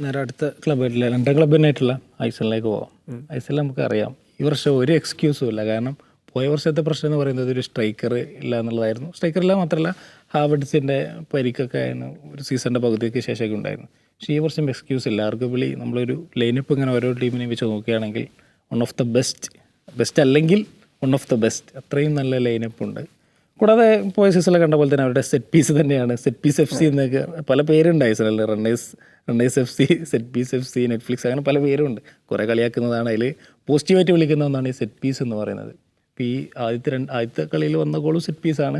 നേരെ അടുത്ത ക്ലബ്ബായിട്ടുള്ള രണ്ടാം ക്ലബ് തന്നെയായിട്ടുള്ള ഐസലിലേക്ക് പോവാം. ഐസലിൽ നമുക്ക് അറിയാം ഈ വർഷം ഒരു എക്സ്ക്യൂസും ഇല്ല. കാരണം പോയ വർഷത്തെ പ്രശ്നം എന്ന് പറയുന്നത് ഒരു സ്ട്രൈക്കർ ഇല്ല എന്നുള്ളതായിരുന്നു. സ്ട്രൈക്കർ ഇല്ല മാത്രമല്ല ഹാവഡ്സിന്റെ പരിക്കൊക്കെ ആയിരുന്നു. ഒരു സീസണിന്റെ പകുതിക്ക് ശേഷമൊക്കെ ഉണ്ടായിരുന്നു. പക്ഷേ ഈ വർഷം എക്സ്ക്യൂസ് ഇല്ല. ആർക്ക് വിളി? നമ്മളൊരു ലൈനപ്പ് ഇങ്ങനെ ഓരോ ടീമിനെയും വെച്ച് നോക്കുകയാണെങ്കിൽ one of the best best അല്ലെങ്കിൽ വൺ ഓഫ് ദ ബെസ്റ്റ് അത്രയും നല്ല ലൈനപ്പ് ഉണ്ട്. കൂടാതെ പോയ സീസണിൽ കണ്ട പോലെ തന്നെ അവരുടെ സെറ്റ് പീസ് തന്നെയാണ്. സെറ്റ് പീസ് എഫ് സി എന്നൊക്കെ പല പേരുണ്ടായി സീസണിൽ runners runners F C set piece F C Netflix അങ്ങനെ പല പേരുണ്ട്. കുറേ കളിയാക്കുന്നതാണ് അതിൽ പോസിറ്റീവായിട്ട് വിളിക്കുന്ന ഒന്നാണ് ഈ സെറ്റ് പീസ് എന്ന് പറയുന്നത്. ഇപ്പോൾ ഈ ആദ്യത്തെ രണ്ട് ആദ്യത്തെ കളിയിൽ വന്ന ഗോളും സെറ്റ് പീസാണ്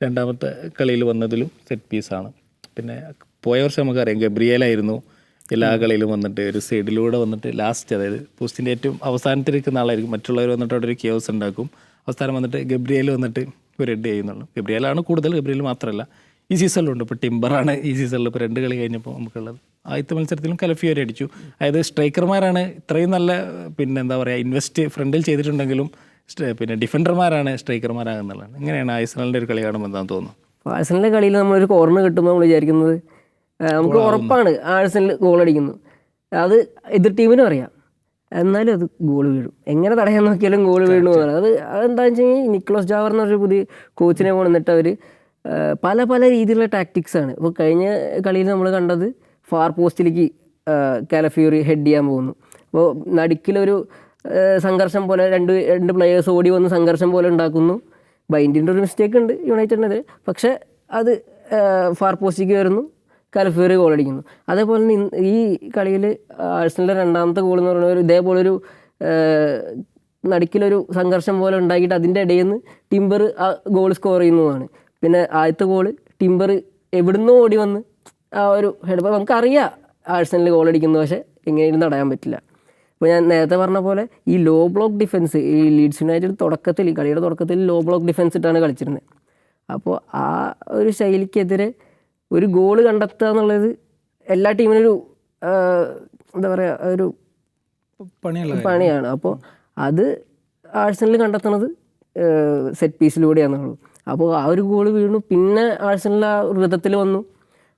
രണ്ടാമത്തെ കളിയിൽ വന്നതിലും സെറ്റ് പീസാണ് പിന്നെ പോയ വർഷം നമുക്കറിയാം ഗബ്രിയേലായിരുന്നു എല്ലാ കളിയിലും വന്നിട്ട് ഒരു സൈഡിലൂടെ വന്നിട്ട് ലാസ്റ്റ് അതായത് പോസ്റ്റിന്റെ ഏറ്റവും അവസാനത്തിലിരിക്കുന്ന ആളായിരിക്കും. മറ്റുള്ളവർ വന്നിട്ട് അവിടെ ഒരു കേസ് ഉണ്ടാക്കും. അവസാനം വന്നിട്ട് ഗബ്രിയേൽ വന്നിട്ട് ഒരു റെഡ് ചെയ്യുന്നുള്ളൂ ഗബ്രിയേലാണ് കൂടുതൽ ഗബ്രിയൽ മാത്രമല്ല. ഈ സീസണിലുണ്ട് ഇപ്പോൾ ടിംബറാണ് ഈ സീസണിൽ ഇപ്പോൾ രണ്ട് കളി കഴിഞ്ഞപ്പോൾ നമുക്കുള്ളത്. ആദ്യത്തെ മത്സരത്തിലും കലഫി വരെ അടിച്ചു. അതായത് സ്ട്രൈക്കർമാരാണ് ഇത്രയും നല്ല പിന്നെ എന്താ പറയുക ഇൻവെസ്റ്റ് ഫ്രണ്ടിൽ ചെയ്തിട്ടുണ്ടെങ്കിലും പിന്നെ ഡിഫൻഡർമാരാണ് സ്ട്രൈക്കർമാരാകുന്നുള്ളത് എങ്ങനെയാണ് ഐസണലിന്റെ ഒരു കളി കാണുമ്പോൾ എന്താണെന്ന് തോന്നുന്നു ആഴ്സണലിന്റെ കളിയിൽ നമ്മളൊരു കോർണർ കിട്ടുമ്പോൾ നമ്മൾ വിചാരിക്കുന്നത് നമുക്ക് ഉറപ്പാണ് ആഴ്സണൽ ഗോൾ അടിക്കുന്നു അത് എതിർ ടീമിനും അറിയാം. എന്നാലും അത് ഗോൾ വീഴും. എങ്ങനെ തടയാൻ നോക്കിയാലും ഗോൾ എന്നുള്ളത് അത് അതെന്താണെന്ന് വെച്ച് കഴിഞ്ഞാൽ നിക്ലോസ് ജാവർ എന്ന് എന്നൊരു പുതിയ കോച്ചിനെ കൊണ്ടുവന്നിട്ട് അവർ പല പല രീതിയിലുള്ള ടാക്ടിക്സ് ആണ്. ഇപ്പോൾ കഴിഞ്ഞ കളിയിൽ നമ്മൾ കണ്ടത് ഫാർ പോസ്റ്റിലേക്ക് കാലഫ്യൂറി ഹെഡ് ചെയ്യാൻ പോകുന്നു. അപ്പോൾ നടുക്കിലൊരു സംഘർഷം പോലെ രണ്ട് രണ്ട് പ്ലെയേഴ്സ് ഓടി വന്ന് സംഘർഷം പോലെ ഉണ്ടാക്കുന്നു. ബൈൻഡിന്റെ ഒരു മിസ്റ്റേക്ക് ഉണ്ട് യുണൈറ്റഡിനെതിരെ പക്ഷേ അത് ഫാർ പോസ്റ്റിലേക്ക് വരുന്നു. കലഫ്യൂറി ഗോൾ അടിക്കുന്നു അതേപോലെ തന്നെ ഈ കളിയിൽ ആഴ്സണലിന്റെ രണ്ടാമത്തെ ഗോൾ എന്ന് പറയുന്നത് ഇതേപോലൊരു നടുക്കിലൊരു സംഘർഷം പോലെ ഉണ്ടാക്കിയിട്ട് അതിന്റെ ഇടയിൽ നിന്ന് ടിംബർ ആ ഗോൾ സ്കോർ ചെയ്യുന്നതാണ്. പിന്നെ ആദ്യത്തെ ഗോൾ ടിംബർ എവിടുന്നോ ഓടി വന്ന് ആ ഒരു ഹെഡ് നമുക്കറിയാം ആഴ്സണലിൽ ഗോൾ അടിക്കുന്നു പക്ഷേ എങ്ങനെയും തടയാൻ പറ്റില്ല. അപ്പോൾ ഞാൻ നേരത്തെ പറഞ്ഞ പോലെ ഈ ലോ ബ്ലോക്ക് ഡിഫൻസ് ഈ ലീഡ്സ് യുണൈറ്റഡ് തുടക്കത്തിൽ കളിയുടെ തുടക്കത്തിൽ ലോ ബ്ലോക്ക് ഡിഫൻസ് ഇട്ടാണ് കളിച്ചിരുന്നത്. അപ്പോൾ ആ ഒരു ശൈലിക്കെതിരെ ഒരു ഗോൾ കണ്ടെത്തുക എന്നുള്ളത് എല്ലാ ടീമിനും ഒരു എന്താ പറയുക ഒരു പണിയാണ്. അപ്പോൾ അത് ആഴ്സണൽ കണ്ടെത്തുന്നത് സെറ്റ് പീസിലൂടെയാണെന്നുള്ളൂ അപ്പോൾ ആ ഒരു ഗോൾ വീണു. പിന്നെ ആഴ്സണൽ ആ വൃതത്തിൽ വന്നു.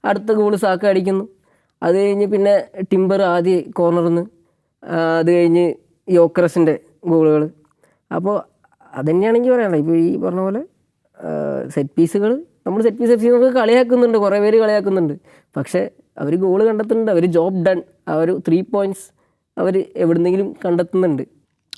അടുത്ത ഗോൾ സാക്ക അടിക്കുന്നു. അത് കഴിഞ്ഞ് പിന്നെ ടിംബർ ആദ്യ കോർണറിൽ നിന്ന് അത് കഴിഞ്ഞ് യോക്രസിന്റെ ഗോളുകൾ. അപ്പോൾ അതുതന്നെയാണെങ്കിൽ പറയാനുള്ളത്. ഇപ്പോൾ ഈ പറഞ്ഞ പോലെ സെറ്റ് പീസുകൾ നമ്മൾ സെറ്റ് പീസ് എഫ് സി നമുക്ക് കളിയാക്കുന്നുണ്ട് കുറേ പേര് കളിയാക്കുന്നുണ്ട്. പക്ഷേ അവർ ഗോൾ കണ്ടെത്തുന്നുണ്ട് അവർ ജോബ് ഡൺ ഒരു ത്രീ പോയിന്റ്സ് അവർ എവിടുന്നെങ്കിലും കണ്ടെത്തുന്നുണ്ട്.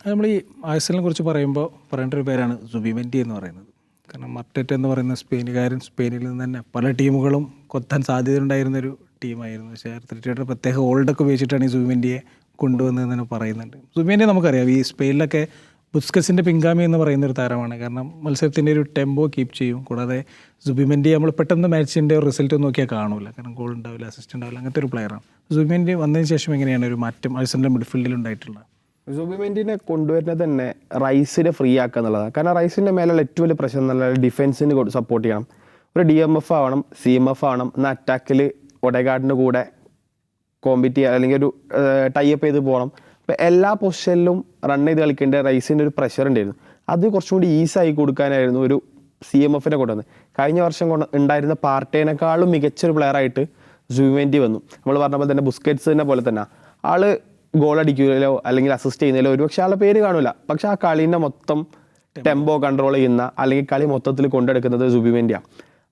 നമ്മൾ ഈ ആഴ്സലിനെ കുറിച്ച് പറയുമ്പോൾ പറയേണ്ട ഒരു പേരാണ് സുബിമെന്റി എന്ന് പറയുന്നത്. കാരണം മർട്ടറ്റ് എന്ന് പറയുന്ന സ്പെയിനുകാരൻ സ്പെയിനിൽ നിന്ന് തന്നെ പല ടീമുകളും കൊത്താൻ സാധ്യത ഒരു ടീമായിരുന്നു. പക്ഷേ തീർച്ചയായിട്ടും പ്രത്യേക ഓൾഡൊക്കെ ഉപയോഗിച്ചിട്ടാണ് ഈ സുബിമെന്റിയെ കൊണ്ടുവന്നതെന്ന് തന്നെ പറയുന്നുണ്ട്. സുബിമെന്റി നമുക്കറിയാം ഈ സ്പെയിനിലൊക്കെ ബുസ്കസിന്റെ പിങ്കാമി എന്ന് പറയുന്ന ഒരു താരമാണ്. കാരണം മത്സരത്തിന്റെ ഒരു ടെമ്പോ കീപ്പ് ചെയ്യും. കൂടാതെ സുബിമെന്റെ നമ്മൾ പെട്ടെന്ന് മാച്ചിന്റെ റിസൾട്ട് നോക്കിയാൽ കാണില്ല കാരണം ഗോൾ ഉണ്ടാവില്ല അസിസ്റ്റ് ഉണ്ടാവില്ല അങ്ങനത്തെ ഒരു പ്ലെയറാണ് സുബിമെന്റെ വന്നതിന് ശേഷം എങ്ങനെയാണ് ഒരു മാറ്റം അസിസ്റ്റന്റെ മിഡ്ഫീൽഡിൽ ഉണ്ടായിട്ടുള്ളത്? സുബിമെന്റിനെ കൊണ്ടുവരുന്നത് തന്നെ റൈസിനെ ഫ്രീ ആക്കുക എന്നുള്ളതാണ്. കാരണം റൈസിന്റെ മേലുള്ള ഏറ്റവും വലിയ പ്രശ്നം എന്നുള്ള ഡിഫൻസിന് സപ്പോർട്ട് ചെയ്യണം. ഒരു ഡി എം എഫ് ആവണം സി എം എഫ് ആവണം എന്നാൽ അറ്റാക്കിൽ ഒടേഗാർഡിന്റെ കൂടെ കോമ്പീറ്റ് ചെയ്യുക അല്ലെങ്കിൽ ഒരു ടൈ അപ്പ് ചെയ്ത് പോകണം. എല്ലാ പൊസിഷനിലും റൺ ചെയ്ത് കളിക്കേണ്ട റൈസിന്റെ ഒരു പ്രഷർ ഉണ്ടായിരുന്നു. അത് കുറച്ചും കൂടി ഈസായി ആയി കൊടുക്കാനായിരുന്നു ഒരു സി എം എഫിനെ കൊണ്ടുവന്ന് കഴിഞ്ഞ വർഷം കൊണ്ട് ഉണ്ടായിരുന്ന പാർട്ടേനേക്കാളും മികച്ചൊരു പ്ലെയറായിട്ട് ജുവെന്റി വന്നു. നമ്മൾ പറഞ്ഞ പോലെ തന്നെ ബുസ്കറ്റ്സിനെ പോലെ തന്നെ. ആൾ ഗോൾ അടിക്കുകയോ അല്ലെങ്കിൽ അസിസ്റ്റ് ചെയ്യുന്നതിലോ ഒരുപക്ഷെ ആളുടെ പേര് കാണില്ല പക്ഷെ ആ കളീന്റെ മൊത്തം ടെമ്പോ കൺട്രോൾ ചെയ്യുന്ന അല്ലെങ്കിൽ കളി മൊത്തത്തിൽ കൊണ്ടെടുക്കുന്നത് സുബിമെന്റിയാണ്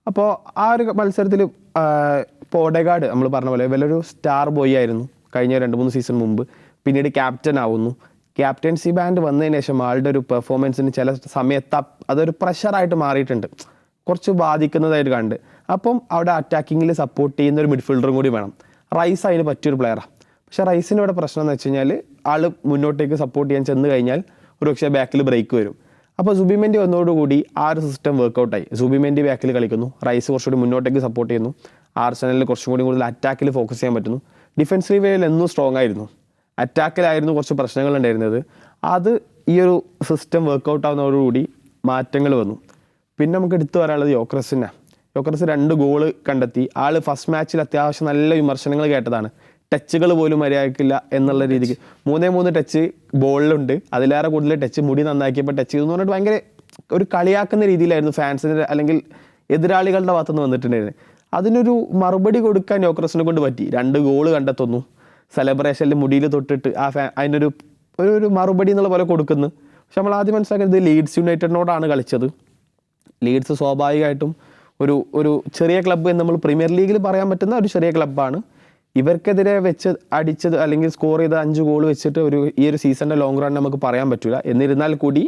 അപ്പോൾ ആ ഒരു മത്സരത്തിൽ ഇപ്പോൾ നമ്മൾ പറഞ്ഞ പോലെ വലിയൊരു സ്റ്റാർ ബോയ് ആയിരുന്നു. കഴിഞ്ഞ രണ്ട് മൂന്ന് സീസൺ മുമ്പ്. പിന്നീട് ക്യാപ്റ്റൻ ആവുന്നു. ക്യാപ്റ്റൻസി ബാൻഡ് വന്നതിന് ശേഷം ആളുടെ ഒരു പെർഫോമൻസിന് ചില സമയത്ത് അതൊരു പ്രഷറായിട്ട് മാറിയിട്ടുണ്ട്. കുറച്ച് ബാധിക്കുന്നതായിട്ട് കണ്ട്. അപ്പം അവിടെ അറ്റാക്കിങ്ങിൽ സപ്പോർട്ട് ചെയ്യുന്ന ഒരു മിഡ്ഫീൽഡറും കൂടി വേണം. റൈസ് അതിന് പറ്റിയൊരു പ്ലെയറാണ് പക്ഷേ റൈസിന്റെ ഇവിടെ പ്രശ്നം എന്ന് വെച്ച് കഴിഞ്ഞാൽ ആൾ മുന്നോട്ടേക്ക് സപ്പോർട്ട് ചെയ്യാൻ ചെന്ന് കഴിഞ്ഞാൽ ഒരു പക്ഷേ ബാക്കിൽ ബ്രേക്ക് വരും. അപ്പോൾ സുബിമെന്റി വന്നതോടുകൂടി ആ ഒരു സിസ്റ്റം വർക്കൗട്ടായി സുബിമെന്റി ബാക്കിൽ കളിക്കുന്നു. റൈസ് കുറച്ചുകൂടി മുന്നോട്ടേക്ക് സപ്പോർട്ട് ചെയ്യുന്നു. ആർസനലിൽ കുറച്ചും കൂടി കൂടുതൽ അറ്റാക്കിൽ ഫോക്കസ് ചെയ്യാൻ പറ്റുന്നു. ഡിഫൻസീവ് വേയിൽ എന്നും സ്ട്രോങ് ആയിരുന്നു. അറ്റാക്കിലായിരുന്നു കുറച്ച് പ്രശ്നങ്ങൾ ഉണ്ടായിരുന്നത് അത് ഈ ഒരു സിസ്റ്റം വർക്കൗട്ട് ആവുന്നതോടുകൂടി മാറ്റങ്ങൾ വന്നു. പിന്നെ നമുക്ക് എടുത്തു പറയാനുള്ളത് യോക്രസിനെ യോക്രസ് രണ്ട് ഗോൾ കണ്ടെത്തി. ആൾ ഫസ്റ്റ് മാച്ചിൽ അത്യാവശ്യം നല്ല വിമർശനങ്ങൾ കേട്ടതാണ്. ടച്ചുകൾ പോലും മര്യാദക്കില്ല എന്നുള്ള രീതിക്ക്. മൂന്നേ മൂന്ന് ടച്ച് ബോളിലുണ്ട്. അതിലേറെ കൂടുതൽ ടച്ച് മുടി നന്നാക്കിയപ്പോൾ ടച്ച് ചെയ്തു എന്ന് പറഞ്ഞിട്ട് ഭയങ്കര ഒരു കളിയാക്കുന്ന രീതിയിലായിരുന്നു ഫാൻസിന്റെ അല്ലെങ്കിൽ എതിരാളികളുടെ ഭാഗത്തുനിന്ന് വന്നിട്ടുണ്ടായിരുന്നത്. അതിനൊരു മറുപടി കൊടുക്കാൻ യോക്രസിനെ കൊണ്ട് പറ്റി. രണ്ട് ഗോൾ കണ്ടെത്തുന്നു. സെലിബ്രേഷനിൽ മുടിയിൽ തൊട്ടിട്ട് ആ ഫാ അതിനൊരു ഒരു ഒരു മറുപടി എന്നുള്ള പോലെ കൊടുക്കുന്നു. പക്ഷെ നമ്മൾ ആദ്യം മനസ്സിലാക്കുന്നത് ലീഡ്സ് യുണൈറ്റഡിനോടാണ് കളിച്ചത്. ലീഡ്സ് സ്വാഭാവികമായിട്ടും ഒരു ഒരു ചെറിയ ക്ലബ്ബ് എന്ന് നമ്മൾ പ്രീമിയർ ലീഗിൽ പറയാൻ പറ്റുന്ന ഒരു ചെറിയ ക്ലബ്ബാണ് ഇവർക്കെതിരെ വെച്ച് അടിച്ചത് അല്ലെങ്കിൽ സ്കോർ ചെയ്ത അഞ്ച് ഗോൾ വെച്ചിട്ട് ഒരു ഈ ഒരു സീസണിന്റെ ലോങ് റൺ നമുക്ക് പറയാൻ പറ്റില്ല എന്നിരുന്നാൽ കൂടി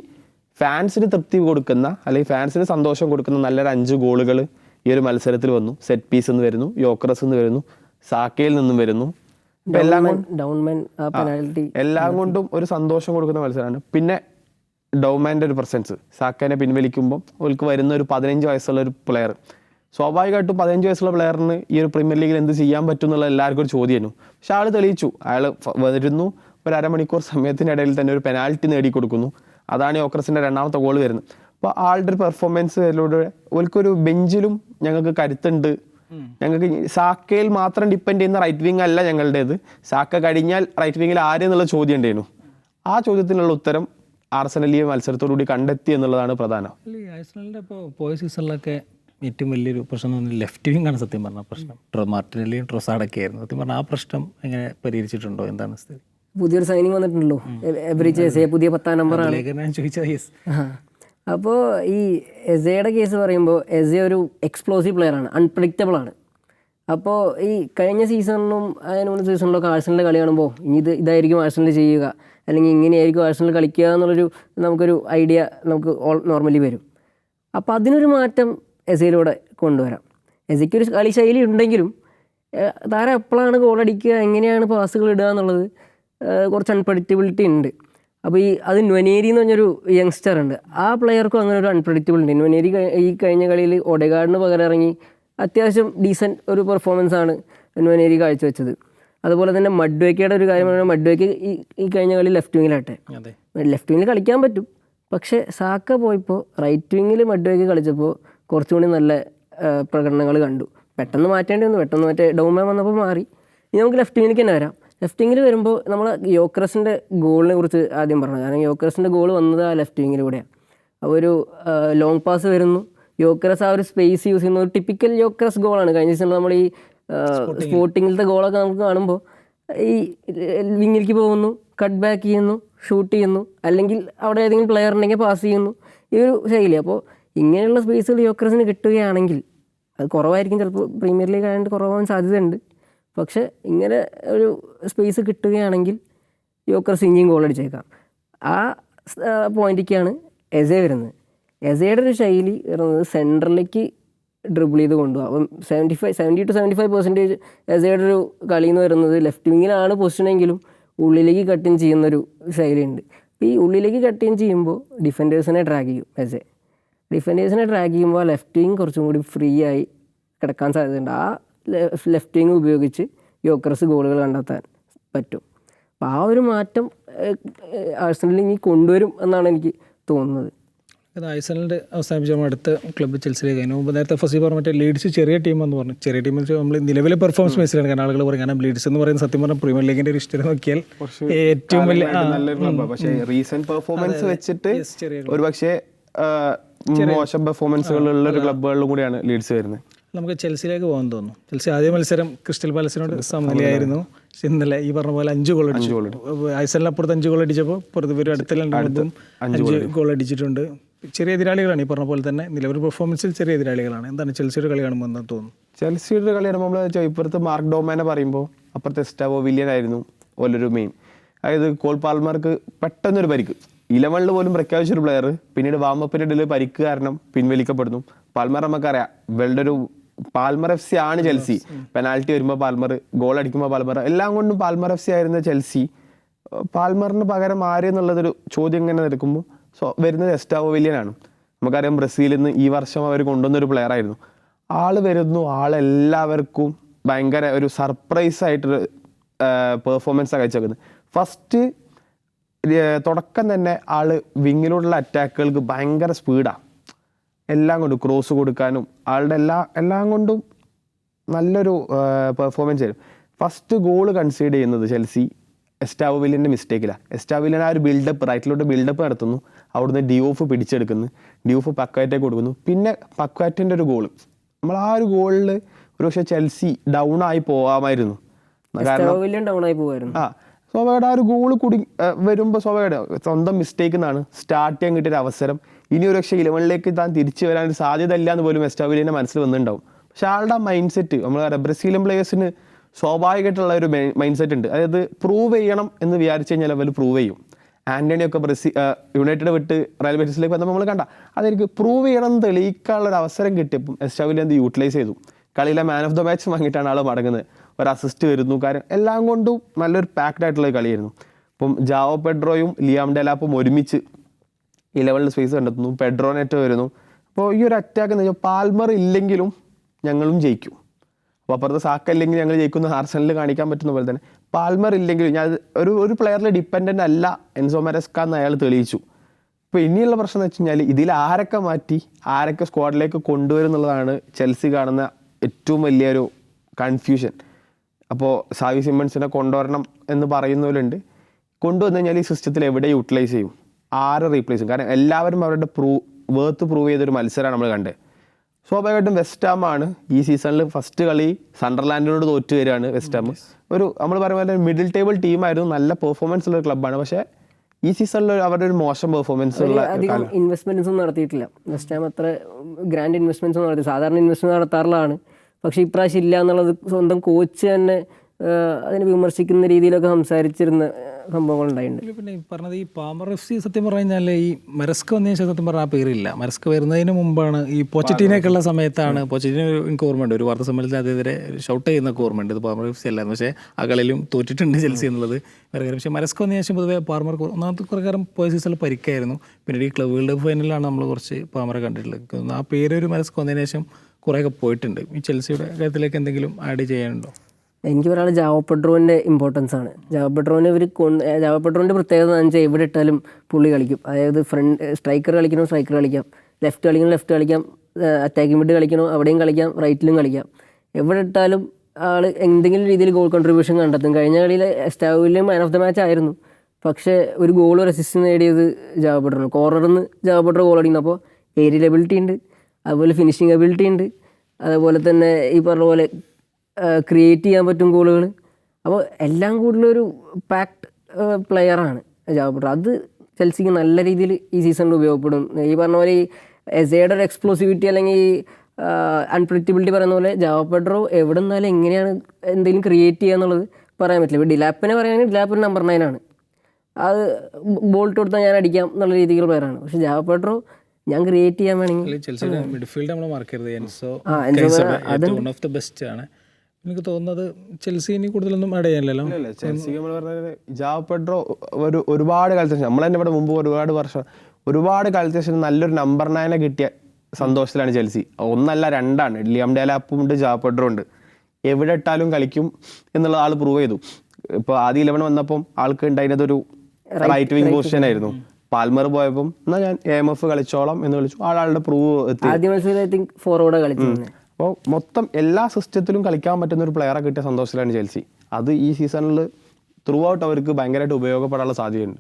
ഫാൻസിന് തൃപ്തി കൊടുക്കുന്ന അല്ലെങ്കിൽ ഫാൻസിന് സന്തോഷം കൊടുക്കുന്ന നല്ലൊരു അഞ്ച് ഗോളുകൾ ഈ ഒരു മത്സരത്തിൽ വന്നു. സെറ്റ് പീസ് എന്ന് വരുന്നു യോക്രസ് എന്ന് വരുന്നു സാക്കയിൽ നിന്നും വരുന്നു. എല്ലാം കൊണ്ട് ഒരു സന്തോഷം കൊടുക്കുന്ന മത്സരമാണ് പിന്നെ ഡൗമാന്റെ ഒരു പ്രസൻസ് സാക്കേനെ പിൻവലിക്കുമ്പോൾ അവർക്ക് വരുന്ന ഒരു പതിനഞ്ച് വയസ്സുള്ള ഒരു പ്ലെയർ സ്വാഭാവികമായിട്ടും പതിനഞ്ച് വയസ്സുള്ള പ്ലെയറിന് ഈ ഒരു പ്രീമിയർ ലീഗിൽ എന്ത് ചെയ്യാൻ പറ്റും എന്നുള്ള എല്ലാവർക്കും ഒരു ചോദ്യമായിരുന്നു പക്ഷെ ആൾ തെളിയിച്ചു. അയാൾ വരുന്നു. ഒരു അരമണിക്കൂർ സമയത്തിനിടയിൽ തന്നെ ഒരു പെനാൽറ്റി നേടിക്കൊടുക്കുന്നു. അതാണ് ഓക്രസിന്റെ രണ്ടാമത്തെ ഗോൾ വരുന്നത്. അപ്പോൾ ആളുടെ ഒരു പെർഫോമൻസ് അതിലൂടെ ഓൽക്കൊരു ബെഞ്ചിലും ഞങ്ങൾക്ക് കരുത്തുണ്ട്. ഞങ്ങൾക്ക് സാക്കയിൽ മാത്രം ഡിപ്പെൻഡ് ചെയ്യുന്ന റൈറ്റ് വിങ് അല്ല ഞങ്ങളുടേത്. സാക്ക കഴിഞ്ഞാൽ റൈറ്റ് വിങ്ങിൽ ആരെന്നുള്ള ചോദ്യം ഉണ്ടായിരുന്നു. ആ ചോദ്യത്തിനുള്ള ഉത്തരം ആർസനലിയെ മത്സരത്തോടു കൂടി കണ്ടെത്തി എന്നുള്ളതാണ് പ്രധാനം. ആഴ്സണലിന്റെ ഇപ്പോൾ പോയ സീസണിലൊക്കെ ഏറ്റവും വലിയൊരു പ്രശ്നം എന്ന് പറഞ്ഞാൽ ലെഫ്റ്റ് വിങ് ആണ് സത്യം പറഞ്ഞ പ്രശ്നം. ട്രോ മാർട്ടിനെല്ലിയും ട്രൊസാഡൊക്കെ ആയിരുന്നു. സത്യം പറഞ്ഞാൽ ആ പ്രശ്നം എങ്ങനെ പരിഹരിച്ചിട്ടുണ്ടോ? എന്താണ് സ്ഥിതി? പുതിയൊരു സൈനിങ് വന്നിട്ടുണ്ടല്ലോ. എവറേജ് എസ് പുതിയ പത്താം നമ്പറാണ് അപ്പോൾ ഈ എസയുടെ കേസ് പറയുമ്പോൾ എസ ഒരു എക്സ്പ്ലോസീവ് പ്ലെയർ ആണ് അൺപ്രഡിക്റ്റബിൾ ആണ്. അപ്പോൾ ഈ കഴിഞ്ഞ സീസണിലും അതിന് മുന്നേ സീസണിലൊക്കെ ആഴ്സണലിന്റെ കളി കാണുമ്പോൾ ഇനി ഇത് ഇതായിരിക്കും ആഴ്സണൽ ചെയ്യുക. അല്ലെങ്കിൽ ഇങ്ങനെയായിരിക്കും ആഴ്സണൽ കളിക്കുക എന്നുള്ളൊരു നമുക്കൊരു ഐഡിയ നമുക്ക് ഓൾ നോർമലി വരും. അപ്പോൾ അതിനൊരു മാറ്റം എസയിലൂടെ കൊണ്ടുവരാം. എസയ്ക്കൊരു കളി ശൈലി ഉണ്ടെങ്കിലും താരം എപ്പോഴാണ് ഗോൾ അടിക്കുക എങ്ങനെയാണ് പാസുകൾ ഇടുക എന്നുള്ളത് കുറച്ച് അൺപ്രഡിക്റ്റബിലിറ്റി ഉണ്ട്. അപ്പോൾ ഈ അത് ന്വനേരി എന്ന് പറഞ്ഞൊരു യങ്സ്റ്റർ ഉണ്ട്. ആ പ്ലെയർക്കും അങ്ങനെ ഒരു അൺപ്രഡിക്റ്റബിൾ ഉണ്ട്. ന്വനേരി ഈ കഴിഞ്ഞ കളിയിൽ ഒഡെഗാർഡിന് പകരം ഇറങ്ങി അത്യാവശ്യം ഡീസന്റ് ഒരു പെർഫോമൻസ് ആണ് ന്വനേരി കാഴ്ചവെച്ചത്. അതുപോലെ തന്നെ മഡ്വേക്കയുടെ ഒരു കാര്യം പറഞ്ഞാൽ മഡ്വേക്ക് ഈ ഈ കഴിഞ്ഞ കളി ലെഫ്റ്റ് വിങ്ങിലാട്ടെ ലെഫ്റ്റ് വിങ്ങിൽ കളിക്കാൻ പറ്റും. പക്ഷേ സാക്ക പോയപ്പോൾ റൈറ്റ് വിങ്ങിൽ മഡ്വേക്ക് കളിച്ചപ്പോൾ കുറച്ചുകൂടി നല്ല പ്രകടനങ്ങൾ കണ്ടു. പെട്ടെന്ന് മാറ്റേണ്ടി വന്നു. പെട്ടെന്ന് മറ്റേ ഡൗമേ വന്നപ്പോൾ മാറി. ഇനി നമുക്ക് ലെഫ്റ്റ് വിങ്ങിലേക്ക് തന്നെ വരാം. ലെഫ്റ്റ് വിങ്ങിൽ വരുമ്പോൾ നമ്മൾ യോക്രസിന്റെ ഗോളിനെ കുറിച്ച് ആദ്യം പറഞ്ഞു. കാരണം യോക്രസിന്റെ ഗോൾ വന്നത് ആ ലെഫ്റ്റ് വിങ്ങിലൂടെയാണ് അപ്പോൾ ഒരു ലോങ് പാസ് വരുന്നു. യോക്രസ് ആ ഒരു സ്പേസ് യൂസ് ചെയ്യുന്ന ഒരു ടിപ്പിക്കൽ യോക്രസ് ഗോളാണ് കഴിഞ്ഞ സീസണിൽ നമ്മൾ ഈ സ്പോർട്ടിങ്ങിലത്തെ ഗോളൊക്കെ നമുക്ക് കാണുമ്പോൾ ഈ വിങ്ങിലേക്ക് പോകുന്നു കട്ട് ബാക്ക് ചെയ്യുന്നു ഷൂട്ട് ചെയ്യുന്നു അല്ലെങ്കിൽ അവിടെ ഏതെങ്കിലും പ്ലെയർ ഉണ്ടെങ്കിൽ പാസ് ചെയ്യുന്നു. ഈ ഒരു ശൈലി. അപ്പോൾ ഇങ്ങനെയുള്ള സ്പേസുകൾ യോക്രസിന് കിട്ടുകയാണെങ്കിൽ അത് കുറവായിരിക്കും ചിലപ്പോൾ പ്രീമിയർ ലീഗ് ആയതുകൊണ്ട് കുറവാൻ സാധ്യതയുണ്ട്. പക്ഷേ ഇങ്ങനെ ഒരു സ്പേസ് കിട്ടുകയാണെങ്കിൽ യോക്രസ് ഇനിയും ഗോൾ അടിച്ചേക്കാം. ആ പോയിന്റിലേക്കാണ് എസെ വരുന്നത്. എസയുടെ ഒരു ശൈലി വരുന്നത് സെന്ററിലേക്ക് ഡ്രിബിൾ ചെയ്ത് കൊണ്ടുപോകും. അപ്പം seventy five seventy two seventy five percentage എസയുടെ ഒരു കളി എന്ന് വരുന്നത് ലെഫ്റ്റ് വിങ്ങിലാണ് പൊസിഷനെങ്കിലും ഉള്ളിലേക്ക് കട്ടിൻ ചെയ്യുന്നൊരു ശൈലിയുണ്ട്. ഈ ഉള്ളിലേക്ക് കട്ടിങ് ചെയ്യുമ്പോൾ ഡിഫൻഡേഴ്സിനെ ട്രാക്ക് ചെയ്യും എസെ ഡിഫൻഡേഴ്സിനെ ട്രാക്ക് ചെയ്യുമ്പോൾ ലെഫ്റ്റ് വിങ് കുറച്ചും കൂടി ഫ്രീ ആയി കിടക്കാൻ സാധ്യതയുണ്ട്. ആ ലെഫ്റ്റ് വിങ് ഉപയോഗിച്ച് യോക്കർസ് ഗോളുകൾ കണ്ടെത്താൻ പറ്റും. അപ്പോൾ ആ ഒരു മാറ്റം ആഴ്സണലിൽ ഇനി കൊണ്ടുവരും എന്നാണ് എനിക്ക് തോന്നുന്നത്. ഇത് ഐസലിന്റെ അവസാനിപ്പിച്ച നമ്മൾ അടുത്ത ക്ലബ്ബ് ചെൽസിലേക്ക് അതിന് മുമ്പ് നേരത്തെ ഫസ്റ്റ് പറഞ്ഞ മറ്റേ ലീഡ്സ് ചെറിയ ടീം എന്ന് പറഞ്ഞു. ചെറിയ ടീം വെച്ചാൽ നമ്മൾ നിലവിലെ പെർഫോമൻസ് ബേസിലാണ് കാരണം ആളുകൾ പറയും കാരണം ലീഡ്സ് എന്ന് പറയുന്ന സത്യം പറഞ്ഞാൽ പ്രീമിയർ ലീഗിന്റെ ഒരു ഹിസ്റ്ററി നോക്കിയാൽ ഏറ്റവും വലിയ പക്ഷേ റീസെന്റ് പെർഫോമൻസ് വെച്ചിട്ട് ഒരു പക്ഷേ മോശം പെർഫോമൻസുകളുള്ള ഒരു ക്ലബ്ബുകളിലും കൂടിയാണ് ലീഡ്സ് വരുന്നത്. നമുക്ക് ചെൽസിലേക്ക് പോകാൻ തോന്നുന്നു. ചെൽസി ആദ്യ മത്സരം ക്രിസ്റ്റൽ പാലസിനോട് സമനിലയായിരുന്നു. ഇന്നലെ ഈ പറഞ്ഞ പോലെ അഞ്ച് ഗോൾ അടിച്ചു. ഐസലിനപ്പുറത്ത് അഞ്ച് ഗോൾ അടിച്ചപ്പോൾ പുറത്ത് പേര് അടുത്ത രണ്ടും അഞ്ച് ഗോൾ അടിച്ചിട്ടുണ്ട്. ചെറിയ എതിരാളികളാണ് ഈ പറഞ്ഞ പോലെ തന്നെ നിലവിൽ പെർഫോമൻസിൽ ചെറിയ എതിരാളികളാണ്. എന്താണ് ചെൽസിയുടെ കളി കാണുമ്പോൾ എന്താ തോന്നുന്നു? ചെൽസിയുടെ കളി കാണുമ്പോൾ നമ്മൾ ഇപ്പുറത്ത് മാർക്ക് ഡോമാനെ പറയുമ്പോൾ അപ്പുറത്തെ സ്റ്റാവോ വില്യൻ ആയിരുന്നു ഓലൊരു മെയിൻ അതായത് കോൾ പാൽമാർക്ക് പെട്ടെന്നൊരു പരിക്ക്. ഇലവണിൽ പോലും പ്രഖ്യാപിച്ചൊരു പ്ലെയർ പിന്നീട് വാമപ്പിന്റെ ഇടയിൽ പരിക്ക് കാരണം പിൻവലിക്കപ്പെടുന്നു. പാൽമർ നമുക്കറിയാം ഇവളുടെ ഒരു പാൽമർ എഫ് സി ആണ് ചെൽസി. പെനാൽറ്റി വരുമ്പോൾ പാൽമർ ഗോൾ അടിക്കുമ്പോൾ പാൽമർ എല്ലാം കൊണ്ടും പാൽമർ എഫ് സി ആയിരുന്ന ചെൽസി. പാൽമറിന് പകരം ആര് എന്നുള്ളതൊരു ചോദ്യം ഇങ്ങനെ നിൽക്കുമ്പോൾ സോ വരുന്നത് എസ്റ്റാവോ വില്യനാണ് നമുക്കറിയാം ബ്രസീലിൽ നിന്ന് ഈ വർഷം അവർ കൊണ്ടുവന്നൊരു പ്ലെയർ ആയിരുന്നു. ആൾ വരുന്നു ആളെല്ലാവർക്കും ഭയങ്കര ഒരു സർപ്രൈസ് ആയിട്ടൊരു പെർഫോമൻസ് കാഴ്ചവെക്കുന്നത്. ഫസ്റ്റ് തുടക്കം തന്നെ ആൾ വിങ്ങിലുള്ള അറ്റാക്കുകൾക്ക് ഭയങ്കര സ്പീഡാണ് എല്ലാം കൊണ്ടും ക്രോസ് കൊടുക്കാനും ആളുടെ എല്ലാ എല്ലാം കൊണ്ടും നല്ലൊരു പെർഫോമൻസ് ആയിരുന്നു. ഫസ്റ്റ് ഗോൾ കൺസീഡ് ചെയ്യുന്നത് ചെൽസി എസ്റ്റാവിലിന്റെ മിസ്റ്റേക്കിലാണ് എസ്റ്റാവിലിന് ആ ഒരു ബിൽഡപ്പ് റൈറ്റിലോട്ട് ബിൽഡപ്പ് നടത്തുന്നു. അവിടുന്ന് ഓഫ് പിടിച്ചെടുക്കുന്നു. ഡിയോഫ് പക്വാറ്റേക്ക് കൊടുക്കുന്നു. പിന്നെ പക്വാറ്റിന്റെ ഒരു ഗോൾ നമ്മൾ ആ ഒരു ഗോളിൽ ഒരു പക്ഷേ ചെൽസി ഡൗൺ ആയി ആയി പോകുമായിരുന്നു ആ സ്വാഭാവികമായിട്ട് ആ ഒരു ഗോൾ കുടി വരുമ്പോൾ സ്വാഭാവികമായിട്ട് സ്വന്തം മിസ്റ്റേക്ക് എന്നാണ് സ്റ്റാർട്ട് ചെയ്യാൻ കിട്ടിയൊരു അവസരം. ഇനി ഒരു പക്ഷേ ഇലവനിലേക്ക് താൻ തിരിച്ചു വരാൻ സാധ്യത ഇല്ല എന്ന് പോലും എസ്റ്റാബിലിന്റെ മനസ്സിൽ വന്നിട്ടുണ്ടാവും. പക്ഷെ ആളുടെ ആ മൈൻഡ് സെറ്റ് നമ്മൾ ബ്രസീലിയൻ പ്ലേയേഴ്സിന് സ്വാഭാവികമായിട്ടുള്ള ഒരു മൈൻഡ് സെറ്റ് ഉണ്ട്. അതായത് പ്രൂവ് ചെയ്യണം എന്ന് വിചാരിച്ചു കഴിഞ്ഞാൽ അവർ പ്രൂവ് ചെയ്യും. ആന്റണി ഒക്കെ ബ്രസീൽ യുണൈറ്റഡ് വിട്ട് റയൽ ബെറ്റിസിലേക്ക് വന്നപ്പോൾ നമ്മൾ കണ്ട. അതെനിക്ക് പ്രൂവ് ചെയ്യണം തെളിയിക്കാനുള്ള ഒരു അവസരം കിട്ടിയപ്പം എസ്റ്റാബിലി എന്ത് യൂട്ടിലൈസ് ചെയ്തു. കളിയിലെ മാൻ ഓഫ് ദ മാച്ച് വാങ്ങിയിട്ടാണ് ആൾ മടങ്ങുന്നത്. ഒരു അസിസ്റ്റ് വരുന്നു കാര്യം എല്ലാം കൊണ്ടും നല്ലൊരു പാക്ഡ് ആയിട്ടുള്ള കളിയായിരുന്നു. ഇപ്പം ജാവോ പെഡ്രോയും ലിയാം ഡെലാപ്പും ഒരുമിച്ച് ഇലവനിൽ സ്പേസ് കണ്ടെത്തുന്നു. പെഡ്രോനെറ്റ് വരുന്നു. അപ്പോൾ ഈ ഒരു അറ്റാക്ക് എന്ന് വെച്ചാൽ പാൽമർ ഇല്ലെങ്കിലും ഞങ്ങളും ജയിക്കും. അപ്പോൾ അപ്പുറത്ത് സാക്ക ഇല്ലെങ്കിൽ ഞങ്ങൾ ജയിക്കുന്ന ആർസണലിൽ കാണിക്കാൻ പറ്റുന്ന പോലെ തന്നെ. പാൽമർ ഇല്ലെങ്കിൽ ഞാൻ ഒരു ഒരു പ്ലെയറിൽ ഡിപ്പെൻഡന്റ് അല്ല എൻസോ എന്ന് അയാൾ തെളിയിച്ചു. ഇപ്പോൾ ഇനിയുള്ള പ്രശ്നം എന്ന് വെച്ച് കഴിഞ്ഞാൽ ഇതിൽ ആരൊക്കെ മാറ്റി ആരൊക്കെ സ്ക്വാഡിലേക്ക് കൊണ്ടുവരും എന്നുള്ളതാണ് ചെൽസി കാണുന്ന ഏറ്റവും വലിയൊരു കൺഫ്യൂഷൻ അപ്പോൾ സാവി സിമ്മൺസിനെ കൊണ്ടുവരണം എന്ന് പറയുന്നവരുണ്ട്. കൊണ്ടുവന്നു കഴിഞ്ഞാൽ ഈ സിസ്റ്റത്തിൽ എവിടെ യൂട്ടിലൈസ് ചെയ്യും? ആരെ റീപ്ലേസ് ചെയ്യും? കാരണം എല്ലാവരും അവരുടെ പ്രൂ വേർത്ത് പ്രൂവ് ചെയ്തൊരു മത്സരമാണ് നമ്മൾ കണ്ടത്. സ്വാഭാവികമായിട്ടും വെസ്റ്റാം ആണ് ഈ സീസണിൽ ഫസ്റ്റ് കളി സണ്ടർലാൻഡിനോട് തോറ്റു വരികയാണ് വെസ്റ്റാം ഒരു നമ്മൾ പറയുന്ന പോലെ മിഡിൽ ടേബിൾ ടീമായിരുന്നു നല്ല പെർഫോമൻസ് ഉള്ള ക്ലബ്ബാണ് പക്ഷേ ഈ സീസണിൽ അവരുടെ ഒരു മോശം പെർഫോമൻസ് ഉള്ള അധികം ഇൻവെസ്റ്റ്മെന്റ്സ് ഒന്നും നടത്തിയിട്ടില്ല. വെസ്റ്റാം അത്ര ഗ്രാൻഡ് ഇൻവെസ്റ്റ്മെന്റ്സ് ഒന്നും നടത്തി സാധാരണ ഇൻവെസ്റ്റ്മെന്റ് നടത്താറുള്ളതാണ്. പക്ഷേ ഇപ്രാവശ്യം ഇല്ല എന്നുള്ളത് സ്വന്തം കോച്ച് തന്നെ അതിനെ വിമർശിക്കുന്ന രീതിയിലൊക്കെ സംസാരിച്ചിരുന്ന സംഭവങ്ങൾ ഉണ്ടായിട്ടുണ്ട് പിന്നെ ഈ പറഞ്ഞത് ഈ പാമർ എഫ് സി സത്യം പറഞ്ഞു കഴിഞ്ഞാൽ ഈ മരസ്ക് വന്നതിന് ശേഷം സത്യം പറഞ്ഞാൽ ആ പേരില്ല. മരസ്ക് വരുന്നതിന് മുമ്പാണ് ഈ പൊച്ചറ്റീനൊക്കെ സമയത്താണ് പൊച്ചറ്റീന എനിക്ക് ഓർമ്മയുണ്ട്. ഒരു വാർത്താ സമ്മേളനത്തിൽ അതെതിരെ ഷൗട്ട് ചെയ്യുന്നൊക്കെ ഓർമ്മയുണ്ട്. ഇത് പാമർ എഫ് സി അല്ലായിരുന്നു. പക്ഷേ ആ കളിയിലും തോറ്റിട്ടുണ്ട് ചെൽസി എന്നുള്ളത് വേറെ കാര്യം. പക്ഷേ മരസ്ക വന്നതിന് ശേഷം പൊതുവെ പാർമർ ഒന്നാമത്തെ പ്രകാരം പോയ സീസണിൽ പരിക്കായിരുന്നു. പിന്നീട് ഈ ക്ലബ് വേൾഡ് കപ്പ് ഫൈനലിലാണ് നമ്മൾ കുറച്ച് പാമറെ കണ്ടിട്ടുള്ളത്. ആ പേര് ഒരു മരസ്ക് വന്നതിന് ശേഷം കുറേയൊക്കെ പോയിട്ടുണ്ട്. ഈ ചെൽസിയുടെ കാര്യത്തിലേക്ക് എന്തെങ്കിലും ആഡ് ചെയ്യാനുണ്ടോ? എനിക്ക് പറയാനുള്ള ജാവ പെട്രോന്റെ ഇമ്പോർട്ടൻസ് ആണ്. ജാവ പെട്രോനെ ഇവർ കൊണ്ട് ജാവ പ്രത്യേകത എന്ന് വെച്ചാൽ എവിടെ ഇട്ടാലും പുള്ളി കളിക്കും. അതായത് ഫ്രണ്ട് സ്ട്രൈക്കർ കളിക്കണോ സ്ട്രൈക്കർ കളിക്കാം. ലെഫ്റ്റ് കളിക്കണോ ലെഫ്റ്റ് കളിക്കാം. അറ്റാക്കിംഗ് മിഡ് കളിക്കണോ അവിടെയും കളിക്കാം റൈറ്റിലും കളിക്കാം. എവിടെ ഇട്ടാലും ആൾ എന്തെങ്കിലും രീതിയിൽ ഗോൾ കോൺട്രിബ്യൂഷൻ കണ്ടെത്തും. കഴിഞ്ഞ കളിയിൽ എസ്റ്റാവിലും മാൻ ഓഫ് ദ മാച്ച് ആയിരുന്നു. പക്ഷേ ഒരു ഗോൾ ഒരു അസിസ്റ്റ് നേടിയത് ജാവ പെട്രോണ് കോർണറിൽ നിന്ന് ജാവ പെട്രോ ഗോൾ അടിക്കുന്നു അപ്പോൾ ഏരിയൽ എബിലിറ്റി ഉണ്ട്. അതുപോലെ ഫിനിഷിംഗ് എബിലിറ്റി ഉണ്ട്. അതുപോലെ തന്നെ ഈ പറഞ്ഞ പോലെ ക്രിയേറ്റ് ചെയ്യാൻ പറ്റും ഗോളുകൾ അപ്പോൾ എല്ലാം കൂടുതലൊരു പാക്ഡ് പ്ലെയറാണ് ജാവപ്പെട്ട അത് ചെൽസിക്ക് നല്ല രീതിയിൽ ഈ സീസണിൽ ഉപയോഗപ്പെടും. ഈ പറഞ്ഞ പോലെ ഈ എസയുടെ ഒരു എക്സ്പ്ലോസിവിറ്റി അല്ലെങ്കിൽ അൺപ്രിഡിക്റ്റബിലിറ്റി പറയുന്ന പോലെ ജാവ പെഡ്രോ എവിടെ നിന്നാലും എങ്ങനെയാണ് എന്തെങ്കിലും ക്രിയേറ്റ് ചെയ്യുക എന്നുള്ളത് പറയാൻ പറ്റില്ല. ഇപ്പോൾ ഡിലാപ്പിനെ പറയുകയാണെങ്കിൽ ഡിലാപ്പ് ഒരു നമ്പർ നയൻ ആണ്. അത് ബോൾട്ട് കൊടുത്താൽ ഞാൻ അടിക്കാം എന്നുള്ള രീതിയിൽ പ്ലെയറാണ് പക്ഷെ ജാവ പെഡ്രോ ഞാൻ ക്രിയേറ്റ് ചെയ്യാൻ വേണമെങ്കിൽ മിഡ്ഫീൽഡ് നമ്മൾ മറക്കരുത് Enzo one of the best ആണ്. എനിക്ക് തോന്നുന്നത് ചെൽസി ഇനി കൂടുതലൊന്നും ആഡ് ചെയ്യാനല്ലോ ചെൽസി നമ്മൾ പറഞ്ഞാൽ ജാവ് പെഡ്രോ ഒരു ഒരുപാട് കളിച്ച ശേഷം നമ്മൾ തന്നെ ഇവിടെ മുമ്പ് ഒരുപാട് വർഷം ഒരുപാട് കളിച്ച ശേഷം നല്ലൊരു നമ്പർ നയനെ കിട്ടിയ സന്തോഷത്തിലാണ് ചെൽസി. ഒന്നല്ല രണ്ടാണ്. ലിയാം ഡേലാപ്പും ഉണ്ട് ജാവ് പെഡ്രോ ഉണ്ട്. എവിടെ ഇട്ടാലും കളിക്കും എന്നുള്ള ആൾ പ്രൂവ് ചെയ്തു. ഇപ്പോൾ ആദ്യ ഇലവൻ വന്നപ്പം ആൾക്ക് ഉണ്ടായിരുന്നതൊരു റൈറ്റ് വിങ് പൊസിഷൻ ആയിരുന്നു. പാൽമർ പോയപ്പം എന്നാ ഞാൻ എം എഫ് കളിച്ചോളാം എന്ന് വിളിച്ചു. ആളുടെ പ്രൂവ് എത്തി. ആദ്യ മത്സരം ഐ തിങ്ക് ഫോർവേഡ് കളിച്ചിരുന്നത് അപ്പോൾ മൊത്തം എല്ലാ സിസ്റ്റത്തിലും കളിക്കാൻ പറ്റുന്ന ഒരു പ്ലെയറെ കിട്ടിയ സന്തോഷത്തിലാണ് ചെൽസി. അത് ഈ സീസണിൽ ത്രൂ ഔട്ട് അവർക്ക് ഭയങ്കരമായിട്ട് ഉപയോഗപ്പെടാനുള്ള സാധ്യതയുണ്ട്.